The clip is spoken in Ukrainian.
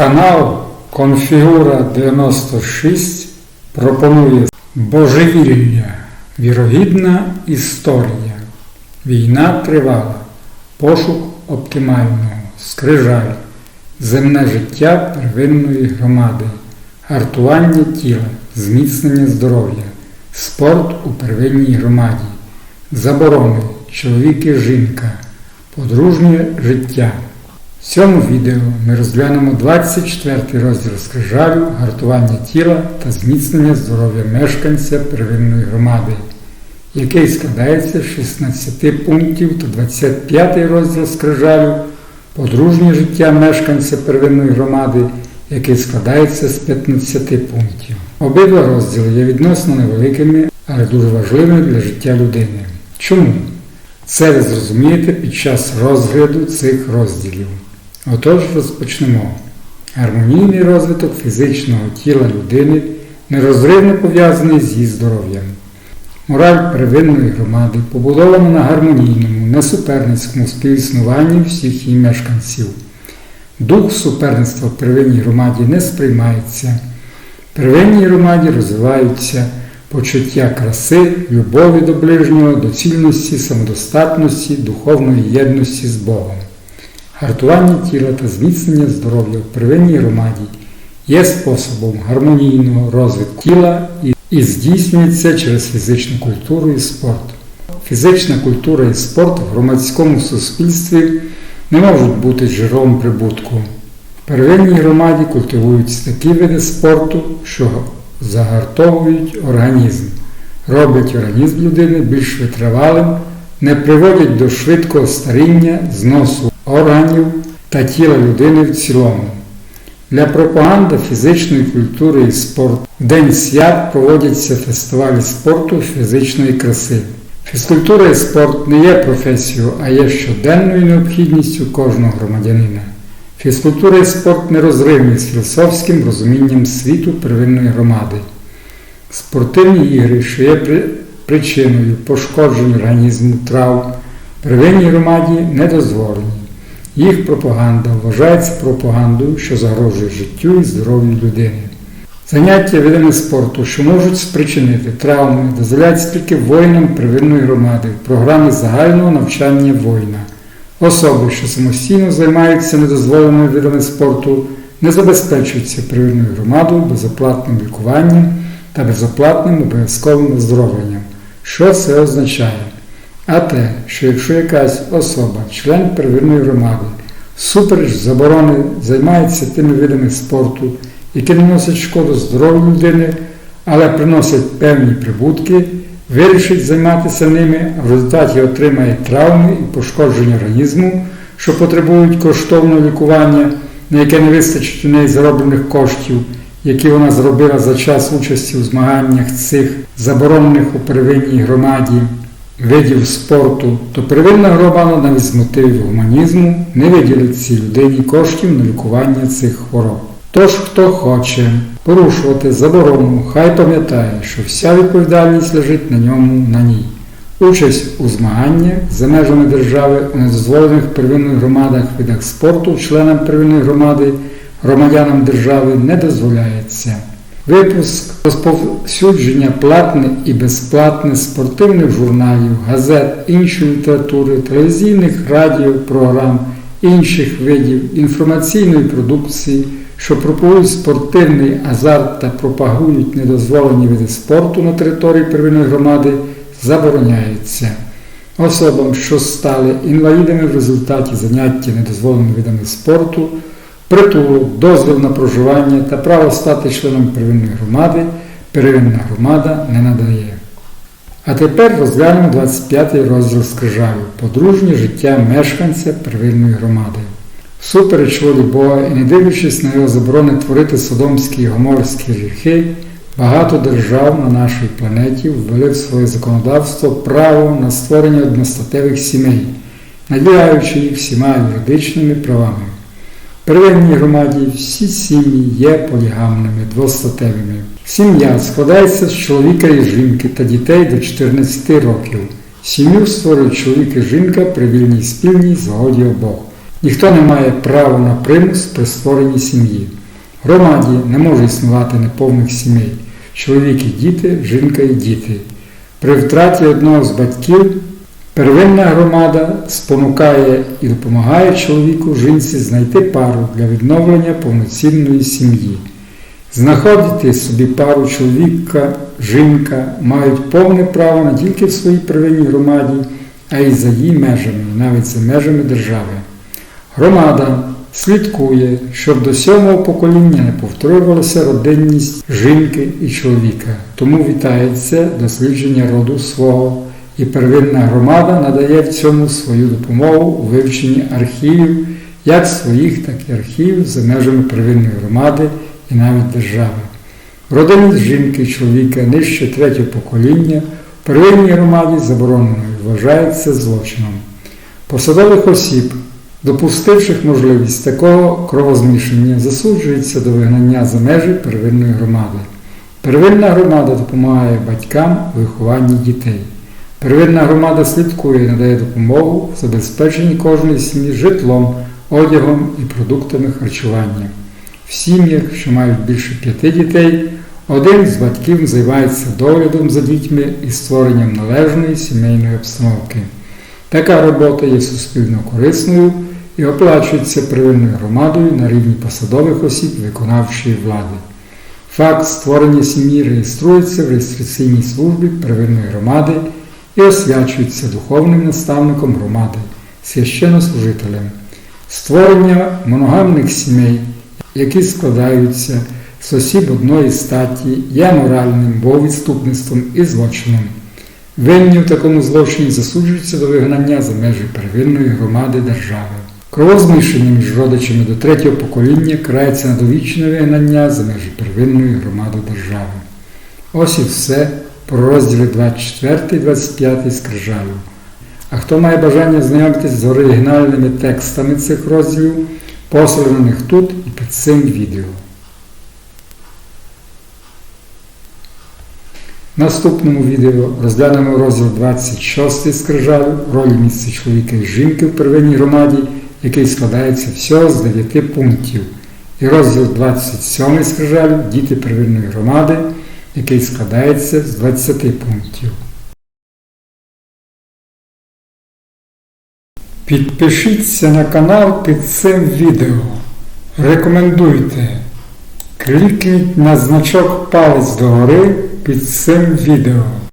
Канал Конфігура 96 пропонує Божевілля, вірогідна історія. Війна тривала, пошук оптимального, скрижаль, земне життя первинної громади, гартування тіла, зміцнення здоров'я, спорт у первинній громаді, заборони, чоловік і жінка, подружнє життя. В цьому відео ми розглянемо 24 розділ скрижалю, гартування тіла та зміцнення здоров'я мешканця первинної громади, який складається з 16 пунктів та 25 розділ скрижалю, подружнє життя мешканця первинної громади, який складається з 15 пунктів. Обидва розділи є відносно невеликими, але дуже важливими для життя людини. Чому? Це ви зрозумієте під час розгляду цих розділів. Отож розпочнемо. Гармонійний розвиток фізичного тіла людини нерозривно пов'язаний з її здоров'ям. Мораль первинної громади побудована на гармонійному, несуперницькому співіснуванні всіх її мешканців. Дух суперництва в первинній громаді не сприймається. В первинній громаді розвиваються почуття краси, любові до ближнього, доцільності, самодостатності, духовної єдності з Богом. Гартування тіла та зміцнення здоров'я в первинній громаді є способом гармонійного розвитку тіла і здійснюється через фізичну культуру і спорт. Фізична культура і спорт в громадському суспільстві не можуть бути джерелом прибутку. В первинній громаді культивуються такі види спорту, що загартовують організм, роблять організм людини більш витривалим, не приводять до швидкого старіння, зносу органів та тіла людини в цілому. Для пропаганди фізичної культури і спорту в День свят проводяться фестивалі спорту фізичної краси. Фізкультура і спорт не є професією, а є щоденною необхідністю кожного громадянина. Фізкультура і спорт нерозривні з філософським розумінням світу первинної громади. Спортивні ігри, що є причиною пошкоджень організму трав, первинній громаді не дозволені. Їх пропаганда вважається пропагандою, що загрожує життю і здоров'ю людини. Заняття видами спорту, що можуть спричинити травми, дозволяються тільки воїнам первинної громади в програмі загального навчання воїна. Особи, що самостійно займаються недозволеними видами спорту, не забезпечуються первинною громадою безоплатним лікуванням та безоплатним обов'язковим оздоровленням. Що це означає? А те, що якщо якась особа, член первинної громади, супереч заборони займається тими видами спорту, які не носять шкоду здоров'ю людини, але приносять певні прибутки, вирішить займатися ними, а в результаті отримає травми і пошкодження організму, що потребують коштовного лікування, на яке не вистачить у неї зароблених коштів, які вона зробила за час участі у змаганнях цих заборонених у первинній громаді видів спорту, то первинна громада навіть з мотивів гуманізму не виділить цій людині коштів на лікування цих хвороб. Тож, хто хоче порушувати заборону, хай пам'ятає, що вся відповідальність лежить на ньому на ній. Участь у змаганнях за межами держави у недозволених первинних громадах видах спорту членам первинної громади, громадянам держави не дозволяється. Випуск розповсюдження платне і безплатне спортивних журналів, газет, іншої літератури, телевізійних радіопрограм, інших видів інформаційної продукції, що пропагують спортивний азарт та пропагують недозволені види спорту на території первинної громади, забороняється. Особам, що стали інвалідами в результаті заняття недозволеними видами спорту, притулок, дозвіл на проживання та право стати членом первинної громади первинна громада не надає. А тепер розглянемо 25 й розділ скрижалю подружнє життя мешканця первинної громади. Супереч волі Бога і не дивлячись на його заборони творити содомські і гоморські гріхи, багато держав на нашій планеті ввели в своє законодавство право на створення одностатевих сімей, наділяючи їх всіма юридичними правами. Первинній громаді всі сім'ї є полігамними, двостатевими. Сім'я складається з чоловіка і жінки та дітей до 14 років. Сім'ю створюють чоловік і жінка при вільній спільній згоді обох. Ніхто не має права на примус при створенні сім'ї. В громаді не може існувати неповних сімей чоловік і діти, жінка і діти. При втраті одного з батьків первинна громада спонукає і допомагає чоловіку жінці знайти пару для відновлення повноцінної сім'ї. Знаходити собі пару чоловіка, жінка мають повне право не тільки в своїй первинній громаді, а й за її межами, навіть за межами держави. Громада слідкує, щоб до сьомого покоління не повторювалася родинність жінки і чоловіка. Тому вітається дослідження роду свого, і первинна громада надає в цьому свою допомогу у вивченні архівів, як своїх, так і архівів за межами первинної громади і навіть держави. Родинність жінки чоловіка нижче третього покоління в первинній громаді забороненою вважається злочином. Посадових осіб допустивших можливість такого кровозмішання, засуджується до вигнання за межі первинної громади. Первинна громада допомагає батькам у вихованні дітей. Первинна громада слідкує і надає допомогу в забезпеченні кожної сім'ї житлом, одягом і продуктами харчування. В сім'ях, що мають більше п'яти дітей, один з батьків займається доглядом за дітьми і створенням належної сімейної обстановки. Така робота є суспільно корисною і оплачується первинною громадою на рівні посадових осіб виконавчої влади. Факт створення сім'ї реєструється в реєстраційній службі первинної громади і освячується духовним наставником громади, священнослужителем. Створення моногамних сімей, які складаються з осіб одної статі, є моральним боговідступництвом і злочином. Винні в такому злочині засуджуються до вигнання за межі первинної громади держави. Кровозмішання між родичами до третього покоління крається на довічне вигнання за межі первинної громади держави. Ось і все про розділи 24 і 25 скрижалів. А хто має бажання знайомитись з оригінальними текстами цих розділів, посиланих тут і під цим відео. В наступному відео розглянемо розділ 26 скрижалів ролі місця чоловіка і жінки в первинній громаді, який складається всього з 9 пунктів. І розділ 27 скрижалів діти первинної громади, який складається з 20 пунктів. Підпишіться на канал під цим відео. Рекомендуйте. Клікніть на значок палець догори під цим відео.